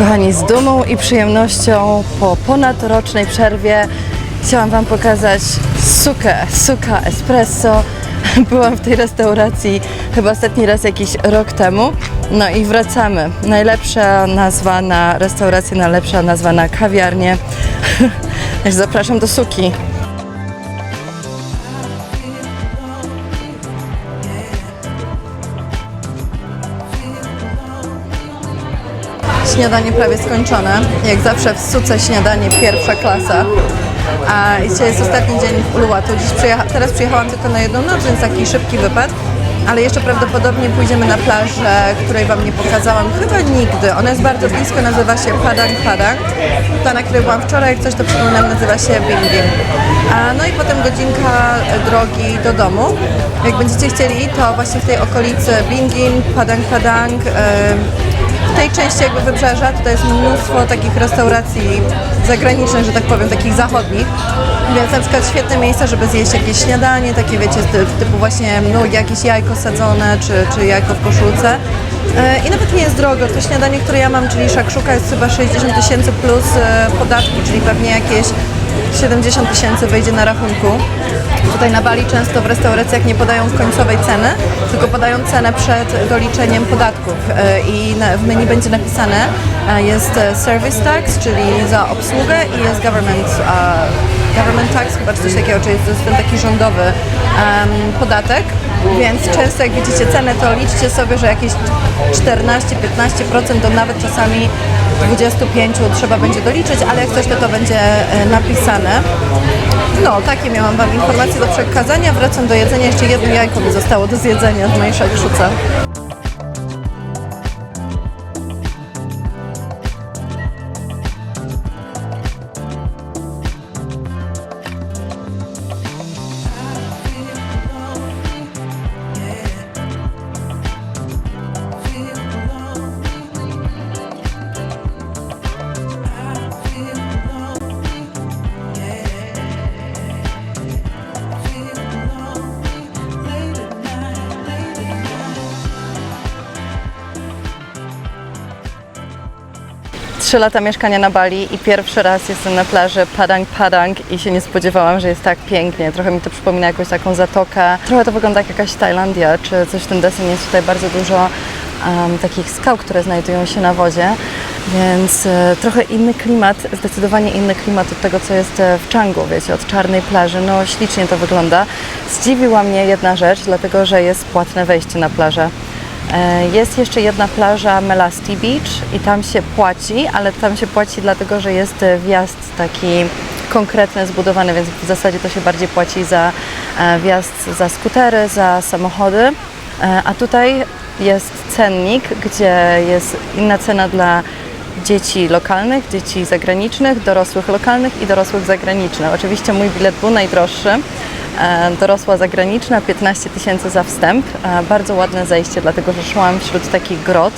Kochani, z dumą i przyjemnością po ponadrocznej przerwie chciałam Wam pokazać sukę, suka espresso. Byłam w tej restauracji chyba ostatni raz jakiś rok temu. No i wracamy. Najlepsza nazwa na restaurację, najlepsza nazwa na kawiarnię. Zapraszam do suki. Śniadanie prawie skończone. Jak zawsze w Suce śniadanie pierwsza klasa. A dzisiaj jest ostatni dzień w Uluwatu. Dziś przyjecha- teraz przyjechałam tylko na jedną noc, więc taki szybki wypad. Ale jeszcze prawdopodobnie pójdziemy na plażę, której Wam nie pokazałam chyba nigdy. Ona jest bardzo blisko, nazywa się Padang Padang. Ta, na której byłam wczoraj, jak coś to przypominam, nazywa się Bingin. A, no i potem godzinka drogi do domu. Jak będziecie chcieli, to właśnie w tej okolicy Bingin, Padang Padang, w tej części jakby wybrzeża tutaj jest mnóstwo takich restauracji zagranicznych, że tak powiem, takich zachodnich. Więc na przykład świetne miejsca, żeby zjeść jakieś śniadanie, takie wiecie, ty- typu właśnie no, jakieś jajko sadzone, czy, czy jajko w koszulce. E, I nawet nie jest drogo. To śniadanie, które ja mam, czyli szakszuka jest chyba 60 tysięcy plus e, podatki, czyli pewnie jakieś 70 tysięcy wyjdzie na rachunku. Tutaj na Bali często w restauracjach nie podają końcowej ceny, tylko podają cenę przed doliczeniem podatków E, i w menu będzie napisane e, jest e, service tax, czyli za obsługę i jest government, government tax chyba coś takiego, czyli to jest ten taki rządowy podatek, więc często jak widzicie cenę, to liczcie sobie, że jakieś 14-15% do nawet czasami 25 trzeba będzie doliczyć, ale jak coś to to będzie e, napisane. No, takie miałam Wam informacje do przekazania. Wracam do jedzenia. Jeszcze jedno jajko mi zostało do zjedzenia z mojej szakszuce. Trzy lata mieszkania na Bali i pierwszy raz jestem na plaży Padang Padang i się nie spodziewałam, że jest tak pięknie. Trochę mi to przypomina jakąś taką zatokę. Trochę to wygląda jak jakaś Tajlandia, czy coś w tym deseń. Jest tutaj bardzo dużo em, takich skał, które znajdują się na wodzie, więc e, trochę inny klimat, zdecydowanie inny klimat od tego, co jest e, w Changu, wiecie, od czarnej plaży. No ślicznie to wygląda. Zdziwiła mnie jedna rzecz, dlatego że jest płatne wejście na plażę. E, Jest jeszcze jedna plaża Melasti Beach i tam się płaci, ale tam się płaci dlatego, że jest e, wjazd taki konkretny, zbudowany, więc w zasadzie to się bardziej płaci za e, wjazd za skutery, za samochody. A tutaj jest cennik, gdzie jest inna cena dla dzieci lokalnych, dzieci zagranicznych, dorosłych lokalnych i dorosłych zagranicznych. Oczywiście mój bilet był najdroższy. E, dorosła zagraniczna, 15 tysięcy za wstęp. E, Bardzo ładne zejście, dlatego że szłam wśród takich grot.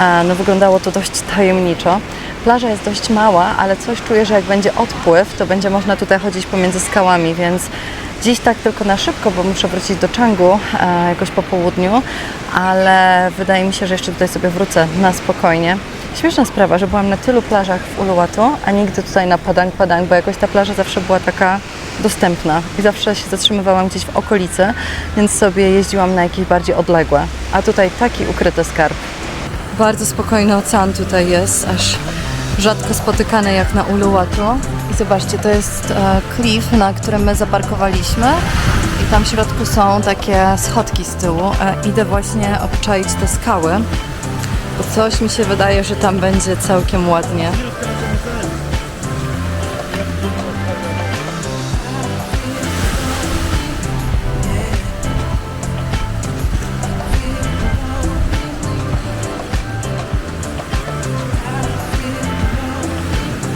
E, No, wyglądało to dość tajemniczo. Plaża jest dość mała, ale coś czuję, że jak będzie odpływ, to będzie można tutaj chodzić pomiędzy skałami, więc dziś tak tylko na szybko, bo muszę wrócić do Changu jakoś po południu, ale wydaje mi się, że jeszcze tutaj sobie wrócę na spokojnie. Śmieszna sprawa, że byłam na tylu plażach w Uluwatu, a nigdy tutaj na Padang Padang, bo jakoś ta plaża zawsze była taka dostępna i zawsze się zatrzymywałam gdzieś w okolicy, więc sobie jeździłam na jakieś bardziej odległe. A tutaj taki ukryty skarb. Bardzo spokojny ocean tutaj jest, aż rzadko spotykany jak na Uluwatu. I zobaczcie, to jest e, klif, na którym my zaparkowaliśmy i tam w środku są takie schodki z tyłu. E, idę właśnie obczaić te skały, bo coś mi się wydaje, że tam będzie całkiem ładnie.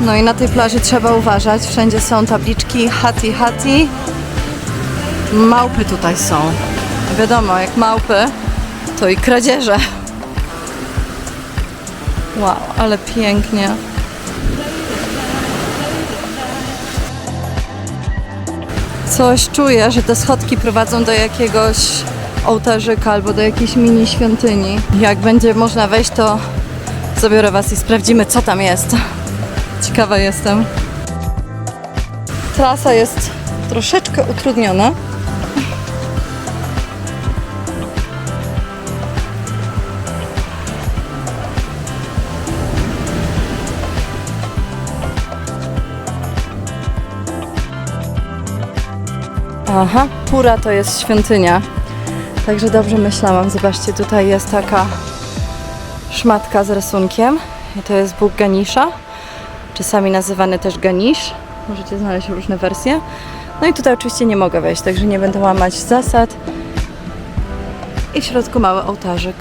No i na tej plaży trzeba uważać. Wszędzie są tabliczki hati hati. Małpy tutaj są. Wiadomo, jak małpy, to i kradzieże. Wow, ale pięknie. Coś czuję, że te schodki prowadzą do jakiegoś ołtarzyka albo do jakiejś mini świątyni. Jak będzie można wejść, to Zabiorę Was i sprawdzimy, co tam jest. Ciekawa jestem. Trasa jest troszeczkę utrudniona. Aha, Pura to jest świątynia. Także dobrze myślałam. Zobaczcie, tutaj jest taka szmatka z rysunkiem. I to jest Bóg Ganisza, czasami nazywany też Ganisz. Możecie znaleźć różne wersje. No i tutaj oczywiście nie mogę wejść, także nie będę łamać zasad. I w środku mały ołtarzyk.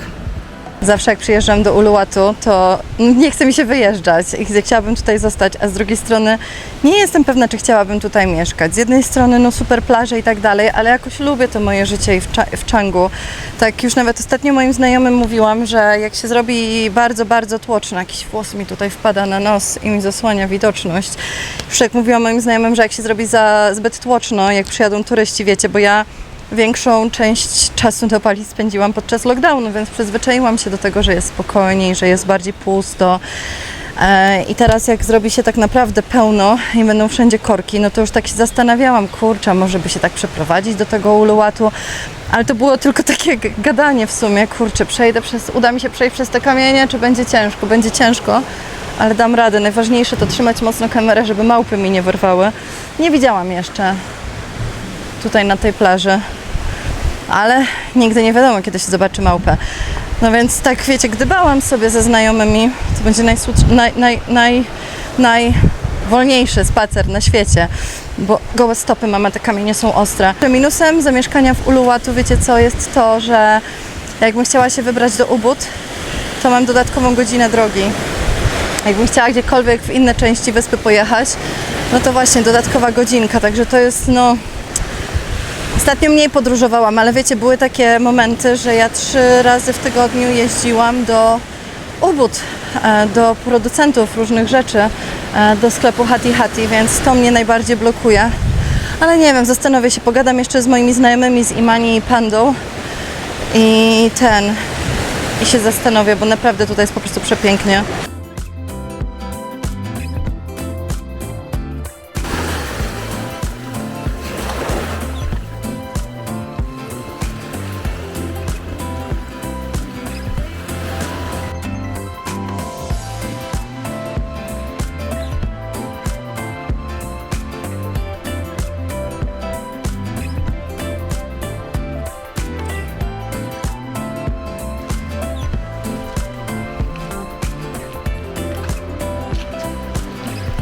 Zawsze jak przyjeżdżam do Uluwatu, to nie chce mi się wyjeżdżać i chciałabym tutaj zostać, a z drugiej strony nie jestem pewna, czy chciałabym tutaj mieszkać. Z jednej strony no super plaże i tak dalej, ale jakoś lubię to moje życie i w, w Changu. Tak już nawet ostatnio moim znajomym mówiłam, że jak się zrobi bardzo, bardzo tłoczno, jakiś włos mi tutaj wpada na nos i mi zasłania widoczność. Już mówiłam moim znajomym, że jak się zrobi za zbyt tłoczno, jak przyjadą turyści, wiecie, bo ja większą część czasu do Bali spędziłam podczas lockdownu, więc przyzwyczaiłam się do tego, że jest spokojniej, że jest bardziej pusto. E, I teraz jak zrobi się tak naprawdę pełno i będą wszędzie korki, no to już tak się zastanawiałam, kurczę, może by się tak przeprowadzić do tego Uluwatu, ale to było tylko takie gadanie w sumie, kurczę, przejdę przez, uda mi się przejść przez te kamienie, czy będzie ciężko? Będzie ciężko, ale dam radę. Najważniejsze to trzymać mocno kamerę, żeby małpy mi nie wyrwały. Nie widziałam jeszcze tutaj na tej plaży. Ale nigdy nie wiadomo, kiedy się zobaczy małpę. No więc tak, wiecie, gdybałam sobie ze znajomymi, to będzie naj, naj, naj, najwolniejszy spacer na świecie, bo gołe stopy mamy, te kamienie są ostre. Minusem zamieszkania w Uluwatu, wiecie co, jest to, że jakbym chciała się wybrać do Ubud, to mam dodatkową godzinę drogi. Jakbym chciała gdziekolwiek w inne części wyspy pojechać, no to właśnie dodatkowa godzinka, także to jest no Ostatnio mniej podróżowałam, ale wiecie, były takie momenty, że ja trzy razy w tygodniu jeździłam do Ubud, e, do producentów różnych rzeczy, e, do sklepu Hati Hati, więc to mnie najbardziej blokuje. Ale nie wiem, zastanowię się, pogadam jeszcze z moimi znajomymi z Imani i Pandą i ten, i się zastanowię, bo naprawdę tutaj jest po prostu przepięknie.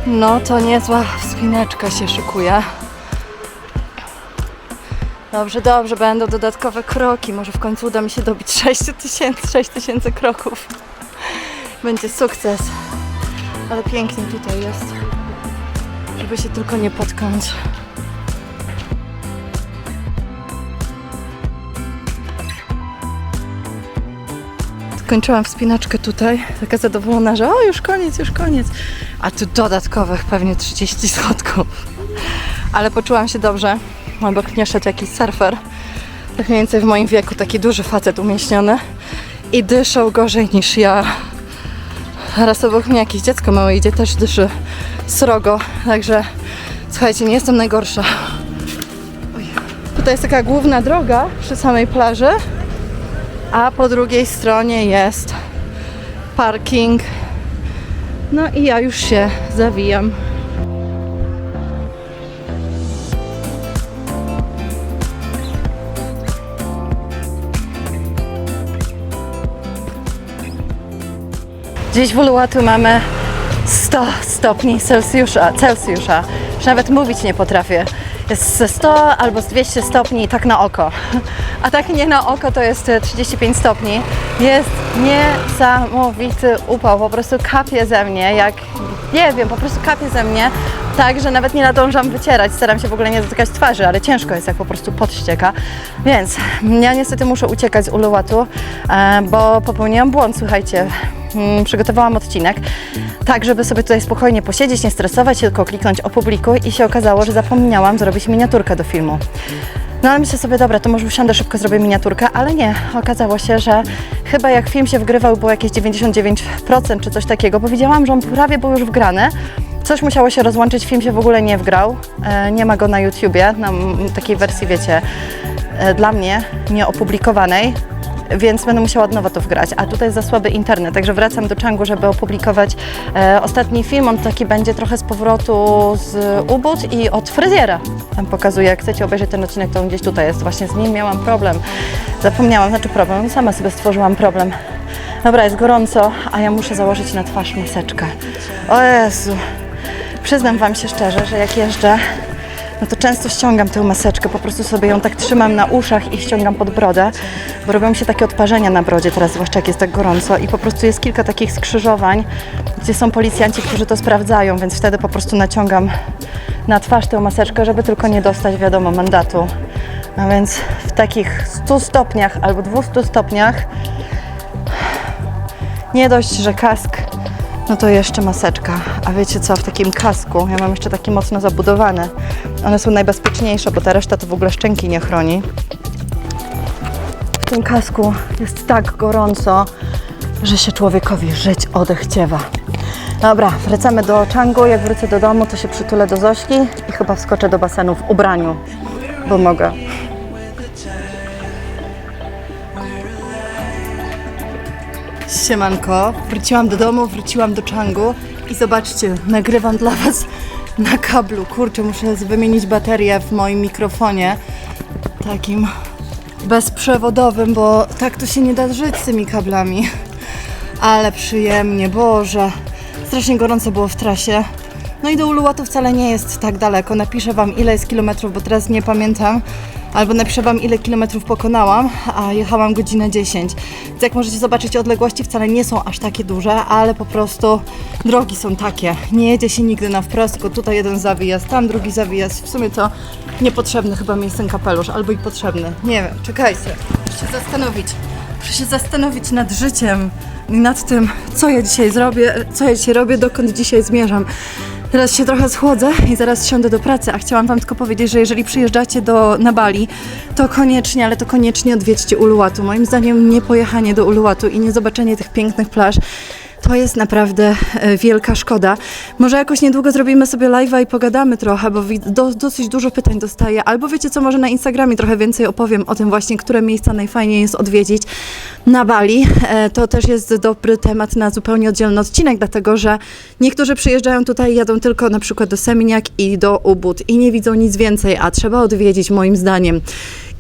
No to niezła wspinaczka się szykuje. Dobrze, dobrze, będą dodatkowe kroki. Może w końcu uda mi się dobić 6 tysięcy, 6 tysięcy kroków. Będzie sukces. Ale pięknie tutaj jest. Żeby się tylko nie potknąć. Skończyłam wspinaczkę tutaj, taka zadowolona, że o już koniec, już koniec. A tu dodatkowych pewnie 30 schodków. Ale poczułam się dobrze. Obok mnie szedł jakiś surfer. Tak mniej więcej w moim wieku, taki duży facet umieśniony. I dyszał gorzej niż ja. Raz obok mnie jakieś dziecko małe idzie, też dyszy srogo. Także słuchajcie, nie jestem najgorsza. Tutaj jest taka główna droga przy samej plaży a po drugiej stronie jest parking. No i ja już się zawijam. Dziś w Uluwatu mamy 100 stopni Celsjusza, Celsjusza. Już nawet mówić nie potrafię. Jest ze 100 albo z 200 stopni tak na oko. A tak nie na oko to jest e, 35 stopni. Jest niesamowity upał, po prostu kapie ze mnie, jak nie wiem, po prostu kapie ze mnie, tak, że nawet nie nadążam wycierać. Staram się w ogóle nie dotykać twarzy, ale ciężko jest, jak po prostu pot ścieka. Więc ja niestety muszę uciekać z Uluwatu, e, bo popełniłam błąd, słuchajcie. Mm, Przygotowałam odcinek, tak żeby sobie tutaj spokojnie posiedzieć, nie stresować, tylko kliknąć opublikuj i się okazało, że zapomniałam zrobić miniaturkę do filmu. No ale myślę sobie, dobra, to może usiądę, szybko zrobię miniaturkę, ale nie. Okazało się, że chyba jak film się wgrywał, było jakieś 99% czy coś takiego, bo widziałam, że on prawie był już wgrany. Coś musiało się rozłączyć, film się w ogóle nie wgrał. E, nie ma go na YouTubie, na takiej wersji, wiecie, e, dla mnie nieopublikowanej, więc będę musiała od nowa to wgrać. A tutaj za słaby internet, także wracam do Changu, żeby opublikować e, ostatni film. On taki będzie trochę z powrotu z Ubud i od fryzjera. Tam pokazuję, jak chcecie obejrzeć ten odcinek, to on gdzieś tutaj jest. Właśnie z nim miałam problem. Zapomniałam, znaczy problem, sama sobie stworzyłam problem. Dobra, jest gorąco, a ja muszę założyć na twarz maseczkę. O Jezu. Przyznam Wam się szczerze, że jak jeżdżę, no to często ściągam tę maseczkę, po prostu sobie ją tak trzymam na uszach i ściągam pod brodę, bo robią się takie odparzenia na brodzie teraz, zwłaszcza jak jest tak gorąco i po prostu jest kilka takich skrzyżowań, gdzie są policjanci, którzy to sprawdzają, więc wtedy po prostu naciągam na twarz tę maseczkę, żeby tylko nie dostać, wiadomo, mandatu. A więc w takich 100 stopniach albo 200 stopniach nie dość, że kask, no to jeszcze maseczka. A wiecie co, w takim kasku, ja mam jeszcze taki mocno zabudowany. One są najbezpieczniejsze, bo ta reszta to w ogóle szczęki nie chroni. W tym kasku jest tak gorąco, że się człowiekowi żyć odechciewa. Dobra, wracamy do Changu. Jak wrócę do domu, to się przytulę do Zośki i chyba wskoczę do basenu w ubraniu, bo mogę. Siemanko, wróciłam do domu, wróciłam do Changu i zobaczcie, nagrywam dla Was na kablu. Kurczę, muszę wymienić baterię w moim mikrofonie takim bezprzewodowym, bo tak to się nie da żyć z tymi kablami. Ale przyjemnie, Boże. Strasznie gorąco było w trasie. No i do Uluła to wcale nie jest tak daleko. Napiszę Wam ile jest kilometrów, bo teraz nie pamiętam. Albo napiszę Wam ile kilometrów pokonałam, a jechałam godzinę 10. Więc jak możecie zobaczyć, odległości wcale nie są aż takie duże, ale po prostu drogi są takie. Nie jedzie się nigdy na wprost, tylko tutaj jeden zawijaz, tam drugi zawijaz. W sumie to niepotrzebny chyba mi jest ten kapelusz, albo i potrzebny. Nie wiem, czekajcie. Muszę się zastanowić. Muszę się zastanowić nad życiem i nad tym, co ja dzisiaj zrobię, co ja dzisiaj robię, dokąd dzisiaj zmierzam. Teraz się trochę schłodzę i zaraz siądę do pracy, a chciałam Wam tylko powiedzieć, że jeżeli przyjeżdżacie do, na Bali, to koniecznie, ale to koniecznie odwiedźcie Uluwatu. Moim zdaniem nie pojechanie do Uluwatu i nie zobaczenie tych pięknych plaż to jest naprawdę e, wielka szkoda. Może jakoś niedługo zrobimy sobie live'a i pogadamy trochę, bo do, dosyć dużo pytań dostaję. Albo wiecie co, może na Instagramie trochę więcej opowiem o tym właśnie, które miejsca najfajniej jest odwiedzić na Bali. E, To też jest dobry temat na zupełnie oddzielny odcinek, dlatego że niektórzy przyjeżdżają tutaj jadą tylko na przykład do Seminiak i do Ubud i nie widzą nic więcej, a trzeba odwiedzić moim zdaniem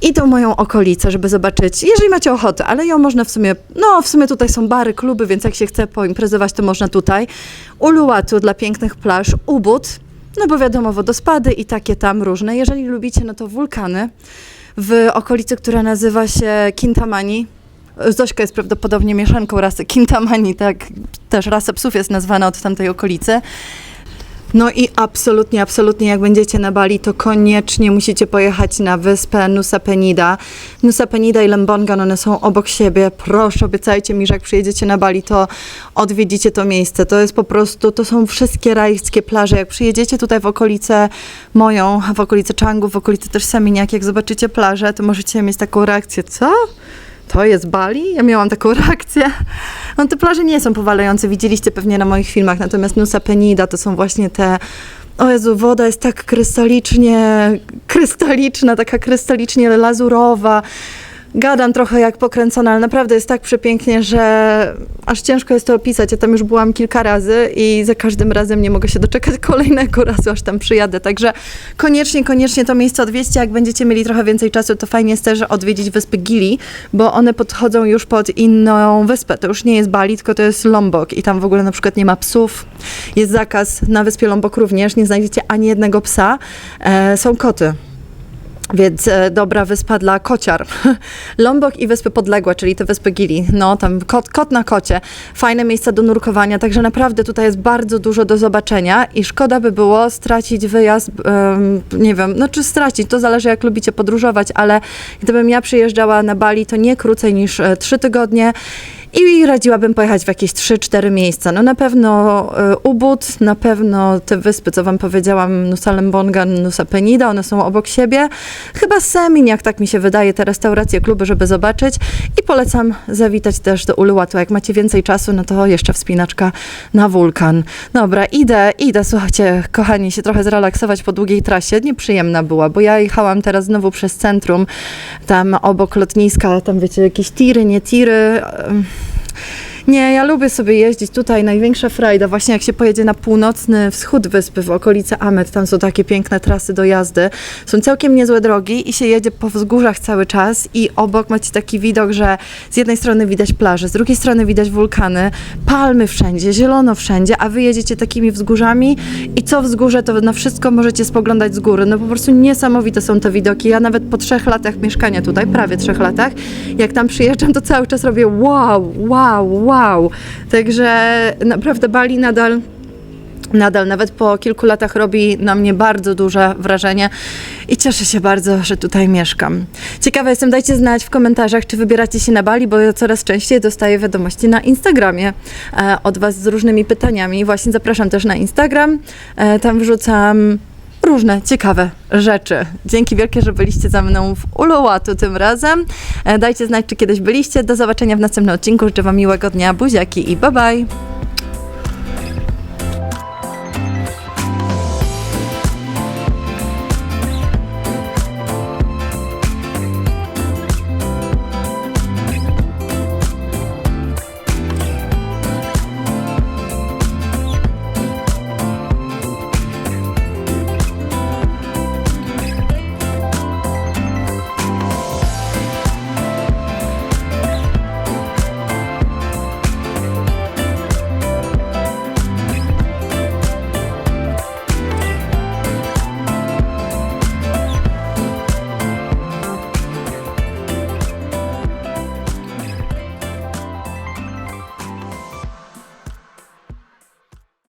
i tą moją okolicę, żeby zobaczyć, jeżeli macie ochotę, ale ją można w sumie, no w sumie tutaj są bary, kluby, więc jak się chce poimprezować, to można tutaj. Uluwatu dla pięknych plaż, Ubud, no bo wiadomo, wodospady i takie tam różne. Jeżeli lubicie, no to wulkany w okolicy, która nazywa się Kintamani. Zośka jest prawdopodobnie mieszanką rasy Kintamani, tak też rasa psów jest nazwana od tamtej okolicy. No i absolutnie, absolutnie, jak będziecie na Bali, to koniecznie musicie pojechać na wyspę Nusa Penida. Nusa Penida i Lembongan, one są obok siebie. Proszę, obiecajcie mi, że jak przyjedziecie na Bali, to odwiedzicie to miejsce. To jest po prostu, to są wszystkie rajskie plaże. Jak przyjedziecie tutaj w okolice moją, w okolice Changu, w okolice też Seminiak, jak zobaczycie plażę, to możecie mieć taką reakcję, co? To jest Bali? Ja miałam taką reakcję. No te plaże nie są powalające, widzieliście pewnie na moich filmach, natomiast Nusa Penida to są właśnie te o Jezu, woda jest tak krystalicznie, krystaliczna, taka krystalicznie lazurowa. Gadam trochę jak pokręcona, ale naprawdę jest tak przepięknie, że aż ciężko jest to opisać. Ja tam już byłam kilka razy i za każdym razem nie mogę się doczekać kolejnego razu, aż tam przyjadę. Także koniecznie, koniecznie to miejsce odwiedźcie. Jak będziecie mieli trochę więcej czasu, to fajnie jest też odwiedzić wyspy Gili, bo one podchodzą już pod inną wyspę. To już nie jest Bali, tylko to jest Lombok i tam w ogóle na przykład nie ma psów. Jest zakaz na wyspie Lombok również, nie znajdziecie ani jednego psa. E, są koty. Więc e, dobra wyspa dla kociar. Lombok i wyspy podległe, czyli te wyspy Gili. No, tam kot, kot na kocie. Fajne miejsca do nurkowania, także naprawdę tutaj jest bardzo dużo do zobaczenia i szkoda by było stracić wyjazd, em, nie wiem, no czy stracić, to zależy jak lubicie podróżować, ale gdybym ja przyjeżdżała na Bali, to nie krócej niż e, trzy tygodnie I radziłabym pojechać w jakieś 3-4 miejsca. No na pewno y, Ubud, na pewno te wyspy, co wam powiedziałam, Nusa Lembonga, Nusa Penida, one są obok siebie. Chyba Semin, jak tak mi się wydaje, te restauracje, kluby, żeby zobaczyć. I polecam zawitać też do Uluwatu. Jak macie więcej czasu, no to jeszcze wspinaczka na wulkan. Dobra, idę, idę, słuchajcie, kochani, się trochę zrelaksować po długiej trasie. Nieprzyjemna była, bo ja jechałam teraz znowu przez centrum, tam obok lotniska, tam wiecie, jakieś tiry, nie tiry. Nie, ja lubię sobie jeździć tutaj. Największa frajda, właśnie jak się pojedzie na północny wschód wyspy, w okolice Amet, tam są takie piękne trasy do jazdy. Są całkiem niezłe drogi i się jedzie po wzgórzach cały czas i obok macie taki widok, że z jednej strony widać plaże, z drugiej strony widać wulkany, palmy wszędzie, zielono wszędzie, a wy jedziecie takimi wzgórzami i co wzgórze, to na wszystko możecie spoglądać z góry. No po prostu niesamowite są te widoki. Ja nawet po trzech latach mieszkania tutaj, prawie trzech latach, jak tam przyjeżdżam, to cały czas robię wow, wow, wow. Także naprawdę Bali nadal nadal, nawet po kilku latach robi na mnie bardzo duże wrażenie i cieszę się bardzo, że tutaj mieszkam. Ciekawa jestem, dajcie znać w komentarzach, czy wybieracie się na Bali, bo ja coraz częściej dostaję wiadomości na Instagramie e, od Was z różnymi pytaniami. Właśnie zapraszam też na Instagram, e, tam wrzucam różne ciekawe rzeczy. Dzięki wielkie, że byliście ze mną w Uluwatu tym razem. E, Dajcie znać, czy kiedyś byliście. Do zobaczenia w następnym odcinku. Życzę Wam miłego dnia, buziaki i bye bye!